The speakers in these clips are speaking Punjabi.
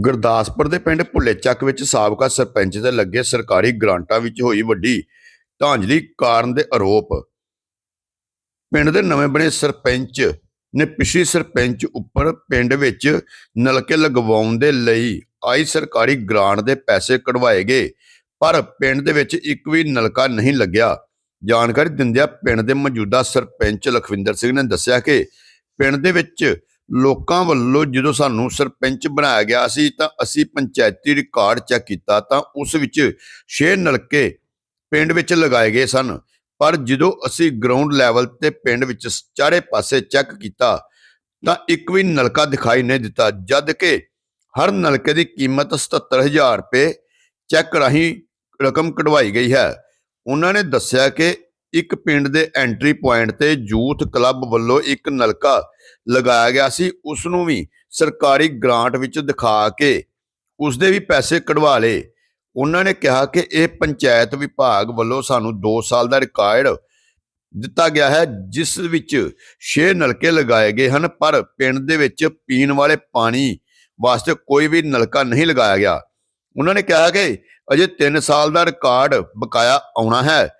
ਗੁਰਦਾਸਪੁਰ ਦੇ ਪਿੰਡ ਭੁੱਲੇ ਚੱਕ ਵਿੱਚ ਸਾਬਕਾ ਸਰਪੰਚ ਦੇ ਲੱਗੇ ਸਰਕਾਰੀ ਗ੍ਰਾਂਟਾਂ ਵਿੱਚ ਹੋਈ ਵੱਡੀ ਧਾਂਜਲੀ ਕਾਰਨ ਦੇ ਆਰੋਪ। ਪਿੰਡ ਦੇ ਨਵੇਂ ਬਣੇ ਸਰਪੰਚ ਨੇ ਪਿਛਲੀ ਸਰਪੰਚ ਉੱਪਰ ਪਿੰਡ ਵਿੱਚ ਨਲਕੇ ਲਗਵਾਉਣ ਦੇ ਲਈ ਆਈ ਸਰਕਾਰੀ ਗ੍ਰਾਂਟ ਦੇ ਪੈਸੇ ਕਢਵਾਏ ਗਏ, ਪਰ ਪਿੰਡ ਦੇ ਵਿੱਚ ਇੱਕ ਵੀ ਨਲਕਾ ਨਹੀਂ ਲੱਗਿਆ। ਜਾਣਕਾਰੀ ਦਿੰਦਿਆਂ ਪਿੰਡ ਦੇ ਮੌਜੂਦਾ ਸਰਪੰਚ ਲਖਵਿੰਦਰ ਸਿੰਘ ਨੇ ਦੱਸਿਆ ਕਿ ਪਿੰਡ ਦੇ ਵਿੱਚ ਲੋਕਾਂ ਵੱਲੋਂ ਜਦੋਂ ਸਾਨੂੰ ਸਰਪੰਚ ਬਣਾਇਆ ਗਿਆ ਸੀ ਤਾਂ ਅਸੀਂ ਪੰਚਾਇਤੀ ਰਿਕਾਰਡ ਚੈੱਕ ਕੀਤਾ ਤਾਂ ਉਸ ਵਿੱਚ 6 ਨਲਕੇ ਪਿੰਡ ਵਿੱਚ ਲਗਾਏ ਗਏ ਸਨ। ਪਰ ਜਦੋਂ ਅਸੀਂ ਗਰਾਊਂਡ ਲੈਵਲ ਤੇ ਪਿੰਡ ਵਿੱਚ ਚਾਰੇ ਪਾਸੇ ਚੈੱਕ ਕੀਤਾ ਤਾਂ ਇੱਕ ਵੀ ਨਲਕਾ ਦਿਖਾਈ ਨਹੀਂ ਦਿੱਤਾ, ਜਦ ਕਿ ਹਰ ਨਲਕੇ ਦੀ ਕੀਮਤ 77000 ਰੁਪਏ ਚੈੱਕ ਰਾਹੀਂ ਰਕਮ ਕਢਵਾਈ ਗਈ ਹੈ। ਉਹਨਾਂ ਨੇ ਦੱਸਿਆ ਕਿ ਇੱਕ ਪਿੰਡ ਦੇ ਐਂਟਰੀ ਪੁਆਇੰਟ ਤੇ ਯੂਥ ਕਲੱਬ ਵੱਲੋਂ ਇੱਕ ਨਲਕਾ ਲਗਾਇਆ ਗਿਆ ਸੀ। ਉਸ ਨੂੰ ਵੀ ਸਰਕਾਰੀ ਗ੍ਰਾਂਟ ਵਿੱਚ ਦਿਖਾ ਕੇ ਉਸ ਦੇ ਵੀ ਪੈਸੇ ਕਢਵਾ ਲਏ। ਉਹਨਾਂ ਨੇ ਕਿਹਾ ਕਿ ਇਹ ਪੰਚਾਇਤ ਵਿਭਾਗ ਵੱਲੋਂ ਸਾਨੂੰ 2 ਸਾਲ ਦਾ ਰਿਕਾਰਡ ਦਿੱਤਾ ਗਿਆ ਹੈ, ਜਿਸ ਵਿੱਚ 6 ਨਲਕੇ ਲਗਾਏ ਗਏ ਹਨ, ਪਰ ਪਿੰਡ ਦੇ ਵਿੱਚ ਪੀਣ ਵਾਲੇ ਪਾਣੀ ਵਾਸਤੇ ਕੋਈ ਵੀ ਨਲਕਾ ਨਹੀਂ ਲਗਾਇਆ ਗਿਆ। ਉਹਨਾਂ ਨੇ ਕਿਹਾ ਕਿ ਅਜੇ 3 ਸਾਲ ਦਾ ਰਿਕਾਰਡ ਬਕਾਇਆ ਆਉਣਾ ਹੈ।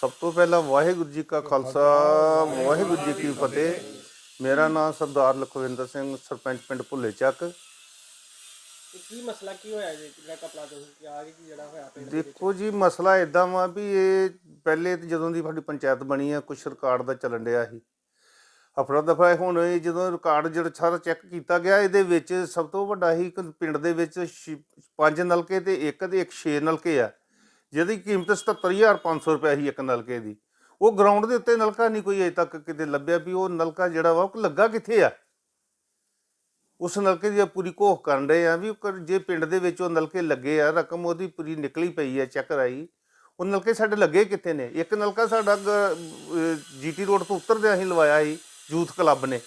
ਸਭ ਤੋਂ ਪਹਿਲਾਂ ਵਾਹਿਗੁਰੂ ਜੀ ਕਾ ਖਾਲਸਾ ਵਾਹਿਗੁਰੂ ਜੀ ਕੀ ਫਤਿਹ। ਮੇਰਾ ਨਾਮ ਸਰਦਾਰ ਲਖਵਿੰਦਰ ਸਿੰਘ ਸਰਪੰਚ ਪਿੰਡ ਭੁੱਲੇ ਚੱਕ। ਤੇ ਕੀ ਮਸਲਾ ਕੀ ਹੋਇਆ ਜੀ? ਜਿਹੜਾ ਕਪੜਾ ਤੁਸੀਂ ਕਿਹਾ ਕਿ ਜਿਹੜਾ ਹੋਇਆ ਪਿੰਡ ਦੇਖੋ ਜੀ ਮਸਲਾ ਇਦਾਂ ਵਾ ਵੀ ਇਹ ਪਹਿਲੇ ਤੇ ਜਦੋਂ ਦੀ ਸਾਡੀ ਪੰਚਾਇਤ ਬਣੀ ਆ ਕੁਛ ਰਿਕਾਰਡ ਦਾ ਚੱਲਣ ਡਿਆ ਸੀ। ਅਫਰਾ ਦਫਾ ਹੁਣ ਇਹ ਜਦੋਂ ਰਿਕਾਰਡ ਜਿਹੜਾ ਸਾਰਾ ਚੈੱਕ ਕੀਤਾ ਗਿਆ ਇਹਦੇ ਵਿੱਚ ਸਭ ਤੋਂ ਵੱਡਾ ਹੀ ਇੱਕ ਪਿੰਡ ਦੇ ਵਿੱਚ ਛੇ- ਪੰਜ ਨਲਕੇ ਤੇ ਇੱਕ ਤੇ ਇੱਕ 6 ਨਲਕੇ ਆ। ਜਿਹਦੀ ਕੀਮਤ 77500 ਰੁਪਏ ਸੀ ਇੱਕ ਨਲਕੇ ਦੀ। ਉਹ ਗਰਾਊਂਡ ਦੇ ਉੱਤੇ ਨਲਕਾ ਨਹੀਂ ਕੋਈ ਅਜੇ ਤੱਕ ਕਿਤੇ ਲੱਭਿਆ ਵੀ ਉਹ ਨਲਕਾ ਜਿਹੜਾ ਵਾ ਉਹ ਲੱਗਾ ਕਿੱਥੇ ਆ? ਉਸ ਨਲਕੇ ਦੀ ਪੂਰੀ ਘੋਖ ਕਰਨ ਰਹੇ ਆ ਵੀ ਜੇ ਪਿੰਡ ਦੇ ਵਿੱਚ ਉਹ ਨਲਕੇ ਲੱਗੇ ਆ, ਰਕਮ ਉਹਦੀ ਪੂਰੀ ਨਿਕਲੀ ਪਈ ਹੈ ਚੈੱਕ ਰਾਈ ਉਹ ਨਲਕੇ ਸਾਡੇ ਲੱਗੇ ਕਿੱਥੇ ਨੇ? ਇੱਕ ਨਲਕਾ ਸਾਡਾ ਜੀਟੀ ਰੋਡ ਤੋਂ ਉਤਰਦੇ ਅਸੀਂ ਲਵਾਇਆ ਸੀ, ਯੂਥ ਕਲੱਬ ਨੇ।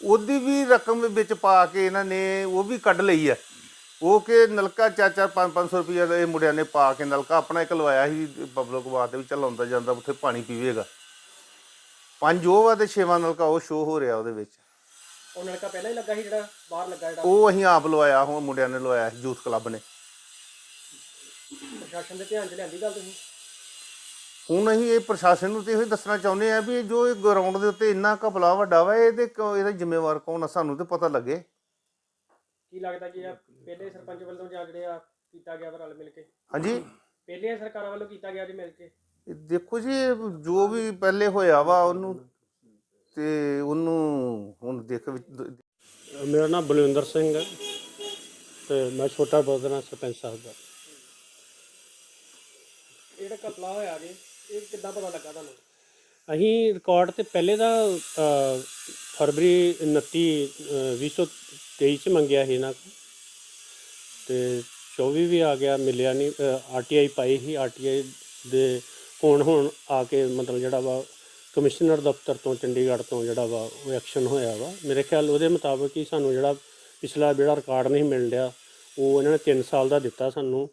ਉਹਦੀ ਵੀ ਰਕਮ ਵਿੱਚ ਪਾ ਕੇ ਇਹਨਾਂ ਨੇ ਉਹ ਵੀ ਕੱਢ ਲਈ ਆ। ਉਹ ਕਿ ਨਲਕਾ ਚਾਰ 5-500 ਰੁਪਏ ਇਹ ਮੁੰਡਿਆਂ ਨੇ ਪਾ ਕੇ ਨਲਕਾ ਆਪਣਾ ਇੱਕ ਲਵਾਇਆ ਸੀ ਪਬਲਿਕ ਵਾਸਤੇ ਵੀ ਚੱਲ ਆਉਂਦਾ ਜਾਂਦਾ ਉੱਥੇ ਪਾਣੀ ਪੀਵੇਗਾ। ਪੰਜ ਉਹ ਵਾ ਤੇ ਛੇਵਾਂ ਨਲਕਾ ਉਹ ਸ਼ੋ ਹੋ ਰਿਹਾ ਉਹਦੇ ਵਿੱਚ। ਉਹ ਲੜਕਾ ਪਹਿਲਾਂ ਹੀ ਲੱਗਾ ਸੀ ਜਿਹੜਾ ਬਾਹਰ ਲੱਗਾ ਜਿਹੜਾ? ਉਹ ਅਸੀਂ ਆਪ ਲਵਾਇਆ ਹੁਣ ਮੁੰਡਿਆਂ ਨੇ ਲਵਾਇਆ ਸੀ ਯੂਥ ਕਲੱਬ ਨੇ। ਪ੍ਰਸ਼ਾਸਨ ਦੇ ਧਿਆਨ 'ਚ ਲਿਆਂਦੀ ਗੱਲ ਤੁਸੀਂ? ਹੁਣ ਅਸੀਂ ਇਹ ਪ੍ਰਸ਼ਾਸਨ ਨੂੰ ਤੇ ਇਹੋ ਦੱਸਣਾ ਚਾਹੁੰਦੇ ਆ ਵੀ ਜੋ ਇਹ ਗਰਾਊਂਡ ਦੇ ਉੱਤੇ ਇੰਨਾ ਘਪਲਾ ਵੱਡਾ ਵਾ ਇਹਦੇ ਕ- ਇਹਦਾ ਜ਼ਿੰਮੇਵਾਰ ਕੌਣ ਆ ਸਾਨੂੰ ਤੇ ਪਤਾ ਲੱਗੇ। ਕੀ ਲੱਗਦਾ ਕਿ ਇਹ ਪਹਿਲੇ ਸਰਪੰਚ ਵੱਲੋਂ ਜਾਂ ਜਿਹੜੇ ਆ ਕੀਤਾ ਗਿਆ ਵਾ ਰਲ ਮਿਲ ਕੇ? ਹਾਂਜੀ। ਪਹਿਲੀਆਂ ਸਰਕਾਰਾਂ ਵੱਲੋਂ ਕੀਤਾ ਗਿਆ ਜੀ ਮਿਲ ਕੇ? ਇਹ ਦੇਖੋ ਜੀ ਇਹ ਜੋ ਵੀ ਪਹਿਲੇ ਹੋਇਆ ਵਾ ਉਹਨੂੰ ਤੇ ਉਹਨੂੰ ਹੁਣ ਦੇਖ ਵਿੱਚ ਮੇਰਾ ਨਾਮ ਬਲਵਿੰਦਰ ਸਿੰਘ ਹੈ ਤੇ ਮੈਂ ਛੋਟਾ ਹਾਂ ਸਰਪੰਚ ਸਾਹਿਬ ਦਾ। ਇਹ ਜਿਹੜਾ ਕਪਲਾ ਹੋਇਆ ਜੀ ਇਹ ਕਿੱਦਾਂ ਪਤਾ ਲੱਗਾ ਤੁਹਾਨੂੰ? ਅਸੀਂ ਰਿਕਾਰਡ ਤੇ ਪਹਿਲੇ ਦਾ ਅ, ਫਰਵਰੀ 29 ਅ, 2023 ਚ ਮੰਗਿਆ ਸੀ ਇਹਨਾਂ ਕੋਲ। ਤੇ 24 ਵੀ ਆ ਗਿਆ, ਮਿਲਿਆ ਨਹੀਂ ਆਰਟੀਆਈ ਪਾਈ ਸੀ। ਆਰਟੀਆਈ ਦੇ ਹੁਣ ਹੁਣ ਆ ਕੇ ਮਤਲਬ ਜਿਹੜਾ ਵਾ ਕਮਿਸ਼ਨਰ ਦਫ਼ਤਰ ਤੋਂ, ਚੰਡੀਗੜ੍ਹ ਤੋਂ ਜਿਹੜਾ ਵਾ ਉਹ ਐਕਸ਼ਨ ਹੋਇਆ ਵਾ। ਮੇਰੇ ਖਿਆਲ ਉਹਦੇ ਮੁਤਾਬਕ ਹੀ ਸਾਨੂੰ ਜਿਹੜਾ ਪਿਛਲਾ ਜਿਹੜਾ ਰਿਕਾਰਡ ਨਹੀਂ ਮਿਲ ਰਿਹਾ ਉਹ ਇਹਨਾਂ ਨੇ 3 ਸਾਲ ਦਾ ਦਿੱਤਾ ਸਾਨੂੰ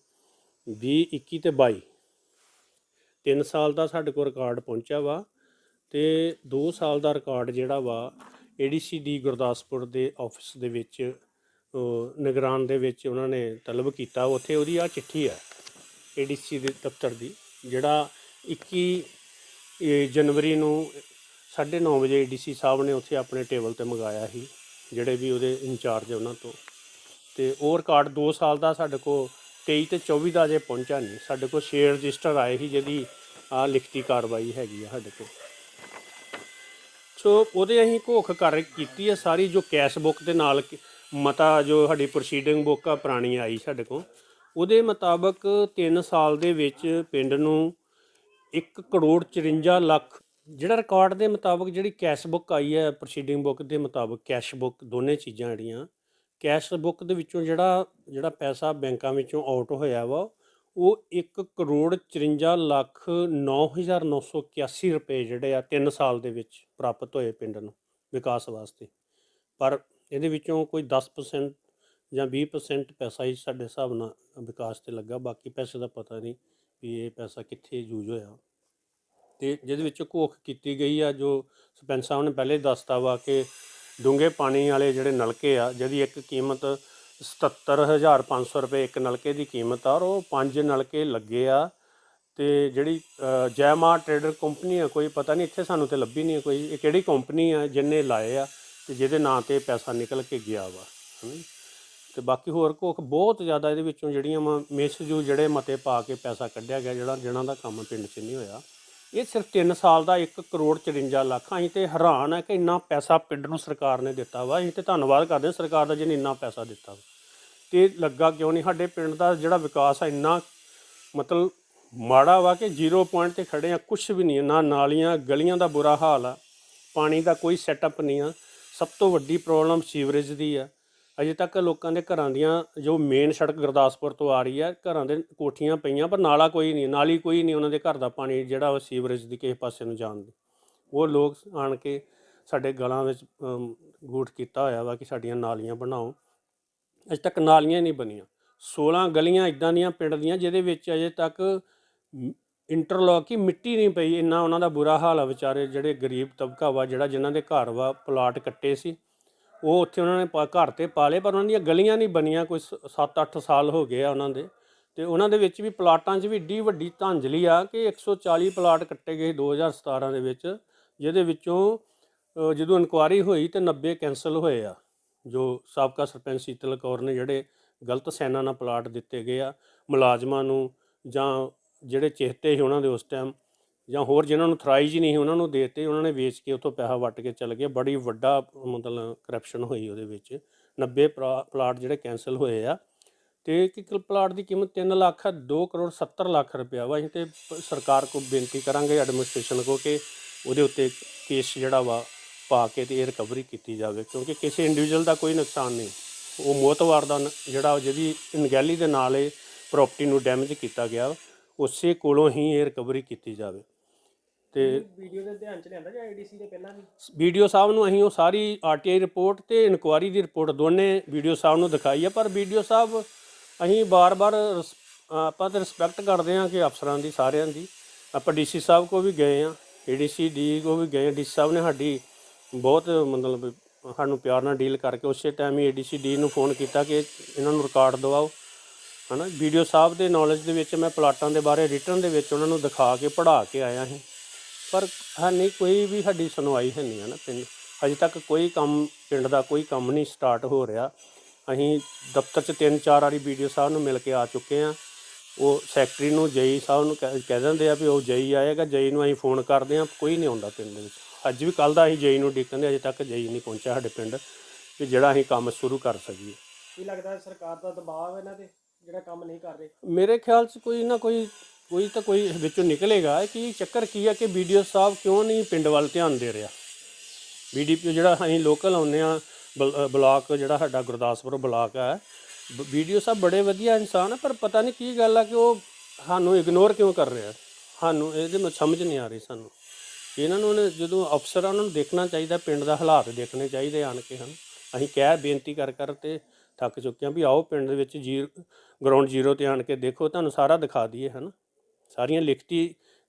20 21 ਤੇ 22 3 ਸਾਲ ਦਾ ਸਾਡੇ ਕੋਲ ਰਿਕਾਰਡ ਪਹੁੰਚਿਆ ਵਾ ਤੇ 2 ਸਾਲ ਦਾ ਰਿਕਾਰਡ ਜਿਹੜਾ ਵਾ ਏਡੀਸੀ ਦੀ ਗੁਰਦਾਸਪੁਰ ਦੇ ਆਫਿਸ ਦੇ ਵਿੱਚ ਨਿਗਰਾਨ ਦੇ ਵਿੱਚ ਉਹਨਾਂ ਨੇ ਤਲਬ ਕੀਤਾ। ਉੱਥੇ ਉਹਦੀ ਆ ਚਿੱਠੀ ਹੈ ਏਡੀਸੀ ਦੇ ਦਫ਼ਤਰ ਦੀ, ਜਿਹੜਾ 21 ਇਹ ਜਨਵਰੀ ਨੂੰ 9:30 ਵਜੇ ਏਡੀਸੀ ਸਾਹਿਬ ਨੇ ਉੱਥੇ ਆਪਣੇ ਟੇਬਲ ਤੇ ਮੰਗਾਇਆ ਸੀ, ਜਿਹੜੇ ਵੀ ਉਹਦੇ ਇੰਚਾਰਜ ਉਹਨਾਂ ਤੋਂ। ਤੇ ਉਹ ਰਿਕਾਰਡ 2 ਸਾਲ ਦਾ ਸਾਡੇ ਕੋਲ 23 ਤੇ 24 ਦਾ ਜੇ ਪਹੁੰਚਾ ਨਹੀਂ। ਸਾਡੇ ਕੋਲ ਸ਼ੇਅਰ ਰਜਿਸਟਰ ਆਏ ਸੀ ਜਿਹਦੀ ਆ ਲਿਖਤੀ ਕਾਰਵਾਈ ਹੈਗੀ ਆ ਸਾਡੇ ਕੋਲ। ਸੋ ਉਹਦੇ ਅਸੀਂ ਘੋਖ ਕਰ ਕੀਤੀ ਹੈ ਸਾਰੀ ਜੋ ਕੈਸ਼ ਬੁੱਕ ਦੇ ਨਾਲ ਮਤਾ ਜੋ ਸਾਡੀ ਪ੍ਰੋਸੀਡਿੰਗ ਬੁੱਕ ਆ ਪੁਰਾਣੀ ਆਈ ਸਾਡੇ ਕੋਲ, ਉਹਦੇ ਮੁਤਾਬਕ 3 ਸਾਲ ਦੇ ਵਿੱਚ ਪਿੰਡ ਨੂੰ 1 ਕਰੋੜ 54 ਲੱਖ, ਜਿਹੜਾ ਰਿਕਾਰਡ ਦੇ ਮੁਤਾਬਕ ਜਿਹੜੀ ਕੈਸ਼ ਬੁੱਕ ਆਈ ਹੈ ਪ੍ਰੋਸੀਡਿੰਗ ਬੁੱਕ ਦੇ ਮੁਤਾਬਕ ਕੈਸ਼ ਬੁੱਕ ਦੋਨੇ ਚੀਜ਼ਾਂ ਜਿਹੜੀਆਂ ਕੈਸ਼ ਬੁੱਕ ਦੇ ਵਿੱਚੋਂ ਜਿਹੜਾ ਜਿਹੜਾ ਪੈਸਾ ਬੈਂਕਾਂ ਵਿੱਚੋਂ ਆਊਟ ਹੋਇਆ ਵਾ ਉਹ 1 ਕਰੋੜ 54 ਲੱਖ 9981 ਰੁਪਏ ਜਿਹੜੇ ਆ 3 ਸਾਲ ਦੇ ਵਿੱਚ ਪ੍ਰਾਪਤ ਹੋਏ ਪਿੰਡ ਨੂੰ ਵਿਕਾਸ ਵਾਸਤੇ। ਪਰ ਇਹਦੇ ਵਿੱਚੋਂ ਕੋਈ 10% ਜਾਂ 20% ਪੈਸਾ ਹੀ ਸਾਡੇ ਹਿਸਾਬ ਨਾਲ ਵਿਕਾਸ ਤੇ ਲੱਗਾ, ਬਾਕੀ ਪੈਸੇ ਦਾ ਪਤਾ ਨਹੀਂ ਵੀ ਇਹ ਪੈਸਾ ਕਿੱਥੇ ਯੂਜ਼ ਹੋਇਆ। ਤੇ ਜਿਹਦੇ ਵਿੱਚ ਘੋਖ ਕੀਤੀ ਗਈ ਆ, ਜੋ ਸਰਪੰਚ ਸਾਹਿਬ ਨੇ ਪਹਿਲੇ ਦੱਸਤਾ ਵਾ ਕਿ ਡੂੰਘੇ ਪਾਣੀ ਵਾਲੇ ਜਿਹੜੇ ਨਲਕੇ ਆ, ਜਿਹਦੀ ਇੱਕ ਕੀਮਤ 77500 ਰੁਪਏ ਇੱਕ ਨਲਕੇ ਦੀ ਕੀਮਤ ਆ ਔਰ ਉਹ ਪੰਜ ਨਲਕੇ ਲੱਗੇ ਆ ਤੇ ਜਿਹੜੀ ਜੈਮਾ ਜੈ ਟਰੇਡਰ ਕੰਪਨੀ ਆ, ਕੋਈ ਪਤਾ ਨਹੀਂ ਇੱਥੇ ਸਾਨੂੰ ਤੇ ਲੱਭੀ ਨਹੀਂ ਕੋਈ, ਇਹ ਕਿਹੜੀ ਕੰਪਨੀ ਆ, ਜਿੰਨੇ ਲਾਏ ਆ ਤੇ ਜਿਹਦੇ ਨਾਂ ਤੇ ਪੈਸਾ ਨਿਕਲ ਕੇ ਗਿਆ ਵਾ, ਹਨਾ। ਤੇ ਬਾਕੀ ਹੋਰ ਘੋਖ ਬਹੁਤ ਜ਼ਿਆਦਾ ਇਹਦੇ ਵਿੱਚੋਂ ਜਿਹੜੀਆਂ ਵਾ ਮਿਸਯੂ ਜਿਹੜੇ ਮਤੇ ਪਾ ਕੇ ਪੈਸਾ ਕੱਢਿਆ ਗਿਆ, ਜਿਹੜਾ, ਜਿਹਨਾਂ ਦਾ ਕੰਮ ਪਿੰਡ 'ਚ ਨਹੀਂ ਹੋਇਆ ਇਹ ਸਿਰਫ 3 ਸਾਲ ਦਾ 1 ਕਰੋੜ 54 ਲੱਖ ਅਸੀਂ ਤੇ ਹੈਰਾਨ ਹੈ ਕਿ ਇੰਨਾ ਪੈਸਾ ਪਿੰਡ ਨੂੰ ਸਰਕਾਰ ਨੇ ਦਿੱਤਾ ਵਾ। ਅਸੀਂ ਤੇ ਧੰਨਵਾਦ ਕਰਦੇ ਹਾਂ ਸਰਕਾਰ ਦਾ ਜਿਹਨੇ ਇੰਨਾ ਪੈਸਾ ਦਿੱਤਾ ਵਾ। ਤੇ ਲੱਗਾ ਕਿਉਂ ਨਹੀਂ? ਸਾਡੇ ਪਿੰਡ ਦਾ ਜਿਹੜਾ ਵਿਕਾਸ ਆ, ਇੰਨਾ ਮਤਲਬ ਮਾੜਾ ਵਾ ਕਿ ਜ਼ੀਰੋ ਪੁਆਇੰਟ ਤੇ ਖੜੇ ਆ। ਕੁਝ ਵੀ ਨਹੀਂ, ਨਾ ਨਾਲੀਆਂ, ਗਲੀਆਂ ਦਾ ਬੁਰਾ ਹਾਲ ਆ। ਪਾਣੀ ਦਾ ਕੋਈ ਸੈਟਅਪ ਨਹੀਂ ਆ। ਸਭ ਤੋਂ ਵੱਡੀ ਪ੍ਰੋਬਲਮ ਸੀਵਰੇਜ ਦੀ ਆ। ਅਜੇ ਤੱਕ ਲੋਕਾਂ ਦੇ ਘਰਾਂ ਦੀਆਂ ਜੋ ਮੇਨ ਸੜਕ ਗੁਰਦਾਸਪੁਰ ਤੋਂ ਆ ਰਹੀ ਹੈ, ਘਰਾਂ ਦੇ ਕੋਠੀਆਂ ਪਈਆਂ, ਪਰ ਨਾਲਾ ਕੋਈ ਨਹੀਂ, ਨਾਲੀ ਕੋਈ ਨਹੀਂ ਉਹਨਾਂ ਦੇ ਘਰ ਦਾ ਪਾਣੀ, ਜਿਹੜਾ ਉਹ ਸੀਵਰੇਜ ਦੀ ਕਿਸੇ ਪਾਸੇ ਨੂੰ ਜਾਂਦੇ ਉਹ ਲੋਕ ਆਣ ਕੇ ਸਾਡੇ ਗਲਾਂ ਵਿੱਚ ਗੂਠ ਕੀਤਾ ਹੋਇਆ ਵਾ ਕਿ ਸਾਡੀਆਂ ਨਾਲੀਆਂ ਬਣਾਓ। ਅਜੇ ਤੱਕ ਨਾਲੀਆਂ ਨਹੀਂ ਬਣੀਆਂ। 16 ਗਲੀਆਂ ਇਦਾਂ ਦੀਆਂ ਪਿੰਡ ਦੀਆਂ, ਜਿਹਦੇ ਵਿੱਚ ਅਜੇ ਤੱਕ ਇੰਟਰਲੌਕ ਹੀ ਮਿੱਟੀ ਨਹੀਂ ਪਈ, ਇੰਨਾ ਉਹਨਾਂ ਦਾ ਬੁਰਾ ਹਾਲ ਆ ਵਿਚਾਰੇ, ਜਿਹੜੇ ਗਰੀਬ ਤਬਕਾ ਵਾ, ਜਿਹੜਾ ਜਿਨ੍ਹਾਂ ਦੇ ਘਰ ਵਾ ਪਲਾਟ ਕੱਟੇ ਸੀ। ਉਹ ਉੱਥੇ ਉਹਨਾਂ ਨੇ ਪਾ- ਘਰ ਤੇ ਪਾ ਲਏ ਪਰ ਉਹਨਾਂ ਦੀਆਂ ਗਲੀਆਂ ਨਹੀਂ ਬਣੀਆਂ ਕੋਈ 7-8 ਸਾਲ ਹੋ ਗਏ ਆ ਉਹਨਾਂ ਦੇ। ਤੇ ਉਹਨਾਂ ਦੇ ਵਿੱਚ ਵੀ ਪਲਾਟਾਂ 'ਚ ਵੀ ਏਡੀ ਵੱਡੀ ਧਾਂਜਲੀ ਆ ਕਿ 140 ਪਲਾਟ ਕੱਟੇ ਗਏ 2017 ਦੇ ਵਿੱਚ ਜਿਹਦੇ ਵਿੱਚੋਂ ਅ, ਜਦੋਂ ਇਨਕੁਆਰੀ ਹੋਈ ਤੇ 90 ਕੈਂਸਲ ਹੋਏ ਆ ਜੋ ਸਾਬਕਾ ਸਰਪੰਚ ਸੀਤਲ ਕੌਰ ਨੇ ਜਿਹੜੇ ਗਲਤ ਸੈਨਾ ਨਾਲ ਪਲਾਟ ਦਿੱਤੇ ਗਏ ਆ ਮੁਲਾਜ਼ਮਾਂ ਨੂੰ ਜਾਂ ਜਿਹੜੇ ਚੇਤੇ ਸੀ ਉਹਨਾਂ ਦੇ ਉਸ ਟਾਈਮ ਜਾਂ ਹੋਰ ਜਿਨ੍ਹਾਂ ਨੂੰ ਥਰਾਈਜ ਹੀ ਨਹੀਂ ਸੀ, ਉਹਨਾਂ ਨੂੰ ਦੇਤੇ, ਉਹਨਾਂ ਨੇ ਵੇਚ ਕੇ ਉੱਥੋਂ ਪੈਸਾ ਵੱਟ ਕੇ ਚੱਲ ਗਏ। ਬੜੀ ਵੱਡਾ ਮਤਲਬ ਕਰਪਸ਼ਨ ਹੋਈ ਉਹਦੇ ਵਿੱਚ। 90 ਪਲਾ- ਪਲਾਟ ਜਿਹੜੇ ਕੈਂਸਲ ਹੋਏ ਆ। ਤੇ ਇੱਕ ਪਲਾਟ ਦੀ ਕੀਮਤ 3 ਲੱਖ 2 ਕਰੋੜ 70 ਲੱਖ ਰੁਪਇਆ ਵਾ। ਅਸੀਂ ਤੇ ਪ- ਸਰਕਾਰ ਕੋ ਬੇਨਤੀ ਕਰਾਂਗੇ ਐਡਮਿਨਿਸਟ੍ਰੇਸ਼ਨ ਕੋ ਕਿ ਉਹਦੇ ਉੱਤੇ ਕੇਸ ਜਿਹੜਾ ਵਾ ਪਾ ਕੇ ਤੇ ਇਹ ਰਿਕਵਰੀ ਕੀਤੀ ਜਾਵੇ। ਕਿਉਂਕਿ ਕਿਸੇ ਇੰਡੀਵਿਜੂਅਲ ਦਾ ਕੋਈ ਨੁਕਸਾਨ ਨਹੀਂ। ਉਹ ਮੋਤਵਾਰ ਦਾ ਜਿਹੜਾ ਜਿਹਦੀ ਅਣਗਹਿਲੀ ਦੇ ਨਾਲ ਇਹ ਪ੍ਰਾਪਰਟੀ ਨੂੰ ਡੈਮੇਜ ਕੀਤਾ ਗਿਆ, ਉਸੇ ਕੋਲੋਂ ਹੀ ਇਹ ਰਿਕਵਰੀ ਕੀਤੀ ਜਾਵੇ। ਤੇ ਵੀਡੀਓ ਦੇ ਧਿਆਨ ਚ ਲਿਆਂਦਾ ਜਾਂ ਏਡੀਸੀ ਦੇ ਪਹਿਲਾਂ ਵੀ? ਵੀਡੀਓ ਸਾਹਿਬ ਨੂੰ ਅਸੀਂ ਉਹ ਸਾਰੀ ਆਰਟੀਆਈ ਰਿਪੋਰਟ ਤੇ ਇਨਕੁਆਰੀ ਦੀ ਰਿਪੋਰਟ ਦੋਨੇ ਵੀਡੀਓ ਸਾਹਿਬ ਨੂੰ ਦਿਖਾਈ ਆ ਪਰ ਵੀਡੀਓ ਸਾਹਿਬ ਅਸੀਂ ਬਾਰ-ਬਾਰ ਆਪਾਂ ਤਾਂ ਰਿਸਪੈਕਟ ਕਰਦੇ ਹਾਂ ਕਿ ਅਫਸਰਾਂ ਦੀ ਸਾਰਿਆਂ ਦੀ। ਆਪਾਂ ਡੀਸੀ ਸਾਹਿਬ ਕੋ ਵੀ ਗਏ ਆ ਏਡੀਸੀ ਡੀ ਕੋ ਵੀ ਗਏ ਡੀਸੀ ਸਾਹਿਬ ਨੇ ਸਾਡੀ ਬਹੁਤ ਮਤਲਬ ਸਾਨੂੰ ਪਿਆਰ ਨਾਲ ਡੀਲ ਕਰਕੇ ਉਸੇ ਟਾਈਮ ਹੀ ਏਡੀਸੀ ਡੀ ਨੂੰ ਫੋਨ ਕੀਤਾ ਕਿ ਇਹਨਾਂ ਨੂੰ ਰਿਕਾਰਡ ਦਿਵਾਓ। ਹਨਾ ਵੀਡੀਓ ਸਾਹਿਬ ਦੇ ਨੌਲੇਜ ਦੇ ਵਿੱਚ ਮੈਂ ਪਲਾਟਾਂ ਦੇ ਬਾਰੇ ਰਿਟਰਨ ਦੇ ਵਿੱਚ ਉਹਨਾਂ ਨੂੰ ਦਿਖਾ ਕੇ ਪੜ੍ਹਾ ਕੇ ਆਇਆ ਸੀ। ਪਰ ਹੈ ਨਹੀਂ ਕੋਈ ਵੀ ਸਾਡੀ ਸੁਣਵਾਈ ਹੈ ਨਹੀਂ ਹੈ ਨਾ ਪਿੰਡ। ਅਜੇ ਤੱਕ ਕੋਈ ਕੰਮ ਪਿੰਡ ਦਾ ਕੋਈ ਕੰਮ ਨਹੀਂ ਸਟਾਰਟ ਹੋ ਰਿਹਾ। ਅਸੀਂ ਦਫ਼ਤਰ 'ਚ ਤਿੰਨ ਚਾਰ ਵਾਰੀ ਵੀਡੀਓ ਸਾਹਿਬ ਨੂੰ ਮਿਲ ਕੇ ਆ ਚੁੱਕੇ ਆ ਉਹ ਸੈਕਟਰੀ ਨੂੰ ਜਈ ਸਾਹਿਬ ਨੂੰ ਕਹਿ ਦਿੰਦੇ ਆ ਵੀ ਉਹ ਜਈ ਆਏਗਾ ਜਈ ਨੂੰ ਅਸੀਂ ਫੋਨ ਕਰਦੇ ਆ ਕੋਈ ਨਹੀਂ ਆਉਂਦਾ ਪਿੰਡ ਦੇ ਵਿੱਚ। ਅੱਜ ਵੀ ਕੱਲ ਦਾ ਅਸੀਂ ਜਈ ਨੂੰ ਡਿੱਕਣ ਦੇ ਅਜੇ ਤੱਕ ਜਈ ਨਹੀਂ ਪਹੁੰਚਿਆ ਸਾਡੇ ਪਿੰਡ ਵੀ ਜਿਹੜਾ ਅਸੀਂ ਕੰਮ ਸ਼ੁਰੂ ਕਰ ਸਕੀਏ। ਕੀ ਲੱਗਦਾ ਸਰਕਾਰ ਦਾ ਦਬਾਅ ਹੈ ਇਹਨਾਂ ਤੇ ਜਿਹੜਾ ਕੰਮ ਨਹੀਂ ਕਰ ਰਹੇ? ਮੇਰੇ ਖਿਆਲ ਚ ਕੋਈ ਨਾ ਕੋਈ ਕੋਈ ਤਾਂ ਕੋਈ ਵਿੱਚੋਂ ਨਿਕਲੇਗਾ ਕਿ ਚੱਕਰ ਕੀ ਹੈ ਕਿ ਵੀਡੀਓ ਸਾਹਿਬ ਕਿਉਂ ਨਹੀਂ ਪਿੰਡ ਵੱਲ ਧਿਆਨ ਦੇ ਰਿਹਾ? ਬੀਡੀਪੀ ਜਿਹੜਾ ਅਸੀਂ ਲੋਕਲ ਆਉਂਦੇ ਆ ਬਲਾਕ ਜਿਹੜਾ ਸਾਡਾ ਗੁਰਦਾਸਪੁਰ ਬਲਾਕ ਹੈ ਵੀਡੀਓ ਸਾਹਿਬ ਬੜੇ ਵਧੀਆ ਇਨਸਾਨ ਆ, ਪਰ ਪਤਾ ਨਹੀਂ ਕੀ ਗੱਲ ਆ ਕਿ ਉਹ ਸਾਨੂੰ ਇਗਨੋਰ ਕਿਉਂ ਕਰ ਰਿਹਾ? ਸਾਨੂੰ ਇਹਦੇ ਵਿੱਚ ਸਮਝ ਨਹੀਂ ਆ ਰਹੀ ਸਾਨੂੰ। ਇਹਨਾਂ ਨੂੰ ਨੇ ਜਦੋਂ ਅਫਸਰ ਆ, ਉਹਨਾਂ ਨੂੰ ਦੇਖਣਾ ਚਾਹੀਦਾ, ਪਿੰਡ ਦਾ ਹਾਲਾਤ ਦੇਖਣੇ ਚਾਹੀਦੇ ਆਣ ਕੇ ਹਨ। ਅਸੀਂ ਕਹਿ ਬੇਨਤੀ ਕਰ ਕਰ ਤੇ ਥੱਕ ਚੁੱਕੇ ਹਾਂ ਵੀ ਆਓ ਪਿੰਡ ਦੇ ਵਿੱਚ ਜੀ ਗਰਾਊਂਡ ਜ਼ੀਰੋ ਤੇ ਆਣ ਕੇ ਦੇਖੋ, ਤੁਹਾਨੂੰ ਸਾਰਾ ਦਿਖਾ ਦਈਏ ਹਨ। ਸਾਰੀਆਂ ਲਿਖਤੀ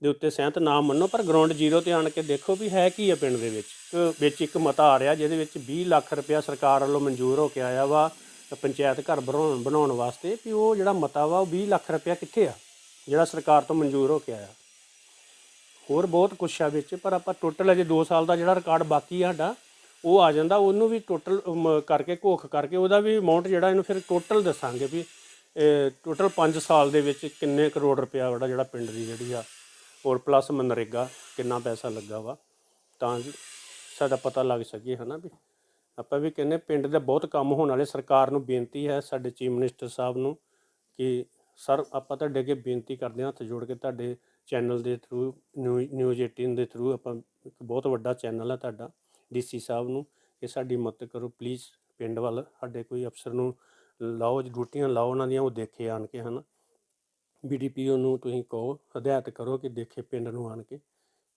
ਦੇ ਉੱਤੇ ਸਹਿਮਤ ਨਾ ਮੰਨੋ, ਪਰ ਗਰਾਊਂਡ ਜ਼ੀਰੋ ਤੇ ਆਣ ਕੇ ਦੇਖੋ ਵੀ ਹੈ ਕੀ ਹੈ ਪਿੰਡ ਦੇ ਵਿੱਚ। ਇੱਕ ਵਿੱਚ ਇੱਕ ਮਤਾ ਆ ਰਿਹਾ ਜਿਹਦੇ ਵਿੱਚ 20 ਲੱਖ ਰੁਪਇਆ ਸਰਕਾਰ ਵੱਲੋਂ ਮਨਜ਼ੂਰ ਹੋ ਕੇ ਆਇਆ ਵਾ, ਪੰਚਾਇਤ ਘਰ ਬਣਾਉਣ ਬਣਾਉਣ ਵਾਸਤੇ ਵੀ ਉਹ ਜਿਹੜਾ ਮਤਾ ਵਾ ਉਹ 20 ਲੱਖ ਰੁਪਇਆ ਕਿੱਥੇ ਆ, ਜਿਹੜਾ ਸਰਕਾਰ ਤੋਂ ਮਨਜ਼ੂਰ ਹੋ ਕੇ ਆਇਆ। ਹੋਰ ਬਹੁਤ ਕੁਛ ਆ ਵਿੱਚ, ਪਰ ਆਪਾਂ ਟੋਟਲ ਅਜੇ 2 ਸਾਲ ਦਾ ਜਿਹੜਾ ਰਿਕਾਰਡ ਬਾਕੀ ਆ ਸਾਡਾ, ਉਹ ਆ ਜਾਂਦਾ, ਉਹਨੂੰ ਵੀ ਟੋਟਲ ਕਰਕੇ ਘੋਖ ਕਰਕੇ ਉਹਦਾ ਵੀ ਅਮਾਉਂਟ ਜਿਹੜਾ ਇਹਨੂੰ ਫਿਰ ਟੋਟਲ ਦੱਸਾਂਗੇ ਵੀ ਟੋਟਲ 5 ਸਾਲ ਦੇ ਵਿੱਚ ਕਿੰਨੇ ਕਰੋੜ ਰੁਪਇਆ ਜਿਹੜਾ ਜਿਹੜਾ ਪਿੰਡ ਦੀ ਜਿਹੜੀ ਆ ਹੋਰ ਪਲੱਸ ਮਨਰੇਗਾ ਕਿੰਨਾ ਪੈਸਾ ਲੱਗਾ ਵਾ, ਤਾਂ ਸਾਡਾ ਪਤਾ ਲੱਗ ਸਕੇ ਹਨਾ ਵੀ। ਆਪਾਂ ਵੀ ਕਹਿੰਦੇ ਪਿੰਡ ਦੇ ਬਹੁਤ ਕੰਮ ਹੋਣ ਵਾਲੇ, ਸਰਕਾਰ ਨੂੰ ਬੇਨਤੀ ਹੈ, ਸਾਡੇ ਚੀਫ ਮਿਨਿਸਟਰ ਸਾਹਿਬ ਨੂੰ ਕਿ ਸਰ ਆਪਾਂ ਤੁਹਾਡੇ ਅੱਗੇ ਬੇਨਤੀ ਕਰਦੇ ਹਾਂ, ਹੱਥ ਜੋੜ ਕੇ ਤੁਹਾਡੇ ਚੈਨਲ ਦੇ ਥਰੂ ਨਿਊਜ਼ 18 ਦੇ ਥਰੂ ਆਪਾਂ ਇੱਕ ਬਹੁਤ ਵੱਡਾ ਚੈਨਲ ਹੈ ਤੁਹਾਡਾ ਡੀਸੀ ਸਾਹਿਬ ਨੂੰ, ਕਿ ਸਾਡੀ ਮਦਦ ਕਰੋ ਪਲੀਜ਼ ਪਿੰਡ ਵੱਲ, ਸਾਡੇ ਕੋਈ ਅਫਸਰ ਨੂੰ ਲਾਓ ਡਿਊਟੀਆਂ ਲਾਓ ਉਹਨਾਂ ਦੀਆਂ, ਉਹ ਦੇਖੇ ਆਣ ਕੇ, ਹਨ। ਬੀਡੀਪੀਓ ਨੂੰ ਤੁਸੀਂ ਕਹੋ, ਹਦਾਇਤ ਕਰੋ ਕਿ ਦੇਖੇ ਪਿੰਡ ਨੂੰ ਆਣ ਕੇ।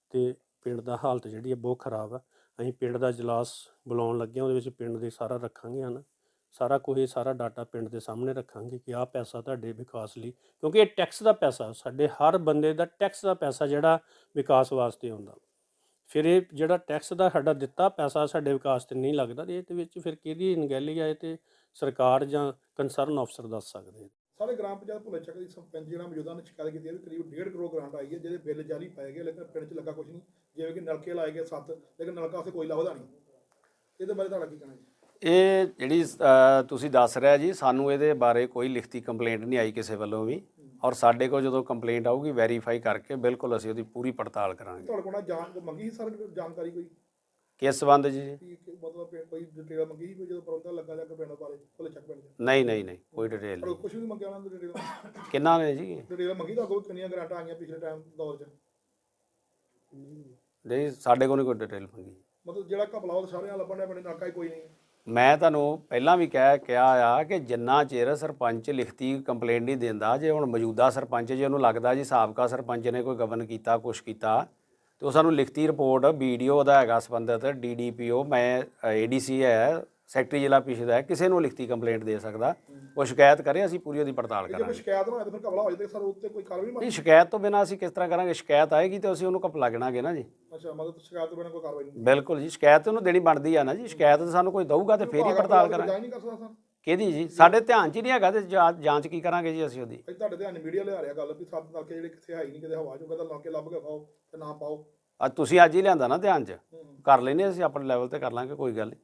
ਤੇ ਪਿੰਡ ਦਾ ਹਾਲਤ ਜਿਹੜੀ ਹੈ ਬਹੁਤ ਖਰਾਬ ਆ। ਅਸੀਂ ਪਿੰਡ ਦਾ ਇਜਲਾਸ ਬੁਲਾਉਣ ਲੱਗੇ ਹਾਂ, ਉਹਦੇ ਵਿੱਚ ਪਿੰਡ ਦੇ ਸਾਰਾ ਰੱਖਾਂਗੇ, ਹਨ। ਸਾਰਾ ਕੁਝ ਇਹ ਸਾਰਾ ਡਾਟਾ ਪਿੰਡ ਦੇ ਸਾਹਮਣੇ ਰੱਖਾਂਗੇ ਕਿ ਆਹ ਪੈਸਾ ਤੁਹਾਡੇ ਵਿਕਾਸ ਲਈ, ਕਿਉਂਕਿ ਇਹ ਟੈਕਸ ਦਾ ਪੈਸਾ, ਸਾਡੇ ਹਰ ਬੰਦੇ ਦਾ ਟੈਕਸ ਦਾ ਪੈਸਾ ਜਿਹੜਾ ਵਿਕਾਸ ਵਾਸਤੇ ਆਉਂਦਾ। ਫਿਰ ਇਹ ਜਿਹੜਾ ਟੈਕਸ ਦਾ ਸਾਡਾ ਦਿੱਤਾ ਪੈਸਾ ਸਾਡੇ ਵਿਕਾਸ ਤੇ ਨਹੀਂ ਲੱਗਦਾ, ਤੇ ਇਹ ਦੇ ਵਿੱਚ ਫਿਰ ਕਿਹਦੀ ਅਣਗਹਿਲੀ ਆ, ਇਹ ਤੇ ਸਰਕਾਰ ਜਾਂ ਕੰਸਰਨ ਅਫਸਰ ਦੱਸ ਸਕਦੇ। ਸਾਰੇ ਗ੍ਰਾਮ ਪੰਚਾਇਤ ਭੁੱਲੇ ਚੱਕ ਦੀ ਸਰਪੰਚ ਜਿਹੜਾ ਮੌਜੂਦਾ ਨੇ ਸ਼ਿਕਾਇਤ ਕੀਤੀ ਹੈ ਵੀ ਕਰੀਬ 1.5 ਕਰੋੜ ਗ੍ਰਾਂਟ ਆਈ ਹੈ ਜਿਹਦੇ ਬਿੱਲ ਜਾਰੀ ਪਾਏ ਗਏ ਲੇਕਿਨ ਪਿੰਡ 'ਚ ਲੱਗਾ ਕੁਝ ਨਹੀਂ। ਜਿਵੇਂ ਕਿ ਨਲਕੇ ਲਾਏ ਗਏ 7 ਲੇਕਿਨ ਨਲਕਾ ਉੱਥੇ ਕੋਈ ਲੱਭਦਾ ਨਹੀਂ। ਇਹਦੇ ਬਾਰੇ ਤੁਹਾਡਾ ਕੀ ਕਹਿਣਾ ਜੀ? ਇਹ ਜਿਹੜੀ ਤੁਸੀਂ ਦੱਸ ਰਿਹਾ ਜੀ ਸਾਨੂੰ ਇਹਦੇ ਬਾਰੇ ਕੋਈ ਲਿਖਤੀ ਕੰਪਲੇਂਟ ਨਹੀਂ ਆਈ ਕਿਸੇ ਵੱਲੋਂ ਵੀ। ਔਰ ਸਾਡੇ ਕੋਲ ਜਦੋਂ ਕੰਪਲੇਂਟ ਆਊਗੀ ਵੈਰੀਫਾਈ ਕਰਕੇ ਬਿਲਕੁਲ ਅਸੀਂ ਉਹਦੀ ਪੂਰੀ ਪੜਤਾਲ ਕਰਾਂਗੇ। ਤੁਹਾਡੇ ਕੋਲ ਨਾ ਜਾਣ ਮੰਗੀ ਸੀ ਸਰ ਜਾਣਕਾਰੀ ਕੋਈ? ਕਿਸ ਸੰਬੰਧ 'ਚ ਜੀ? ਕਿ ਕਿ ਮਤਲਬ ਕਿ ਕੋਈ ਡਿਟੇਲ ਮੰਗੀ ਸੀ ਕੋਈ ਜਦੋਂ ਪਰੌਂਦਾ ਲੱਗਾ ਜਾਂ ਕਿ ਪਿੰਡ ਬਾਰੇ ਭੁੱਲੇ ਚੱਕ ਪਿੰਡ 'ਚ ਨਹੀਂ ਨਹੀਂ ਨਹੀਂ ਕੋਈ ਡਿਟੇਲ ਪਰ ਨਹੀਂ। ਕੁਝ ਵੀ ਨਹੀਂ ਮੰਗਿਆ ਉਹਨਾਂ ਨੇ ਡਿਟੇਲ ਕਿੰਨਾ ਨੇ ਜੀ? ਡਿਟੇਲ ਮੰਗੀ ਤਾਂ ਕੋਈ ਕਿੰਨੀਆਂ ਗ੍ਰਾਂਟਾਂ ਆਈਆਂ ਪਿਛਲੇ ਟਾਈਮ ਦੌਰ 'ਚ। ਨਹੀਂ ਸਾਡੇ ਕੋਲ ਨਹੀਂ ਕੋਈ ਡਿਟੇਲ ਮੰਗੀ। ਮਤਲਬ ਜਿਹੜਾ ਘਪਲਾ ਉਹ ਸਾਰਿਆਂ ਲੱਭਣ ਦੇ ਬਣੇ ਨਲਕਾ ਹੀ ਕੋਈ ਨਹੀਂ। ਮੈਂ ਤੁਹਾਨੂੰ ਪਹਿਲਾਂ ਵੀ ਕਹਿ ਕਿਹਾ ਆ ਕਿ ਜਿੰਨਾ ਚਿਰ ਸਰਪੰਚ ਲਿਖਤੀ ਕੰਪਲੇਂਟ ਨਹੀਂ ਦਿੰਦਾ ਜੇ ਹੁਣ ਮੌਜੂਦਾ ਸਰਪੰਚ ਜੇ ਉਹਨੂੰ ਲੱਗਦਾ ਜੀ ਸਾਬਕਾ ਸਰਪੰਚ ਨੇ ਕੋਈ ਗਵਨ ਕੀਤਾ ਕੁਛ ਕੀਤਾ ਤੇ ਉਹ ਸਾਨੂੰ ਲਿਖਤੀ ਰਿਪੋਰਟ ਵੀਡੀਓ ਦਾ ਹੈਗਾ ਸੰਬੰਧਿਤ ਡੀਡੀਪੀਓ ਮੈਂ ਏਡੀਸੀ ਹੈ ਸੈਕਟਰੀ ਜ਼ਿਲ੍ਹਾ ਪਿਛਦ ਹੈ ਕਿਸੇ ਨੂੰ ਲਿਖਤੀ ਕੰਪਲੇਂਟ ਦੇ ਸਕਦਾ। ਉਹ ਸ਼ਿਕਾਇਤ ਕਰੇ ਅਸੀਂ ਪੂਰੀ ਉਹਦੀ ਪੜਤਾਲ ਜੇ ਕਰਾਂਗੇ। ਸ਼ਿਕਾਇਤ ਨਾ ਤਾਂ ਫਿਰ ਘਪਲਾ ਹੋ ਜਾਏ ਤੇ ਸਰ ਉੱਤੇ ਕੋਈ ਕਾਰਵਾਈ ਨਹੀਂ ਸ਼ਿਕਾਇਤ ਤੋਂ ਬਿਨਾਂ ਅਸੀਂ ਕਿਸ ਤਰ੍ਹਾਂ ਕਰਾਂਗੇ? ਸ਼ਿਕਾਇਤ ਆਏਗੀ ਤੇ ਅਸੀਂ ਉਹਨੂੰ ਘਪਲਾ ਗਿਣਾਂਗੇ ਨਾ ਜੀ। ਅੱਛਾ ਮਤਲਬ ਸ਼ਿਕਾਇਤ ਤੋਂ ਬਿਨਾਂ ਕੋਈ ਕਾਰਵਾਈ ਨਹੀਂ ਬਿਲਕੁਲ ਜੀ ਸ਼ਿਕਾਇਤ ਉਹਨੂੰ ਦੇਣੀ ਬਣਦੀ ਆ ਨਾ ਜੀ। ਸ਼ਿਕਾਇਤ ਤਾਂ ਸਾਨੂੰ ਕੋਈ ਦਊਗਾ ਤੇ ਫੇਰ ਹੀ ਪੜਤਾਲ ਕਰਾਂਗੇ। ਕਿਹਦੀ ਜੀ? ਸਾਡੇ ਧਿਆਨ 'ਚ ਹੀ ਨਹੀਂ ਹੈਗਾ ਤੇ ਜਾਂ- ਜਾਂਚ ਕੀ ਕਰਾਂਗੇ ਜੀ ਅਸੀਂ ਉਹਦੀ? ਤੁਹਾਡੇ ਧਿਆਨ ਮੀਡੀਆ ਲਿਆ ਰਿਹਾ ਗੱਲ ਵੀ ਸੱਤ ਨਲਕੇ ਜਿਹੜੇ ਕਿੱਥੇ ਹੈ ਹੀ ਨਹੀਂ ਕਿਤੇ ਹਵਾ ਚੋਂ ਕਹਿੰਦਾ ਨਲਕੇ ਲੱਭ ਕੇ ਪਾਓ ਤੇ ਨਾ ਪਾਓ। ਅੱਜ ਤੁਸੀਂ ਅੱਜ ਹੀ ਲਿਆਂਦਾ ਨਾ ਧਿਆਨ 'ਚ। ਹੂੰ। ਕਰ ਲੈਨੇ ਅਸੀਂ ਆਪਣੇ ਲੈਵਲ ਤੇ ਕਰ ਲਾਂਗੇ ਕੋਈ ਗੱਲ ਨਹੀਂ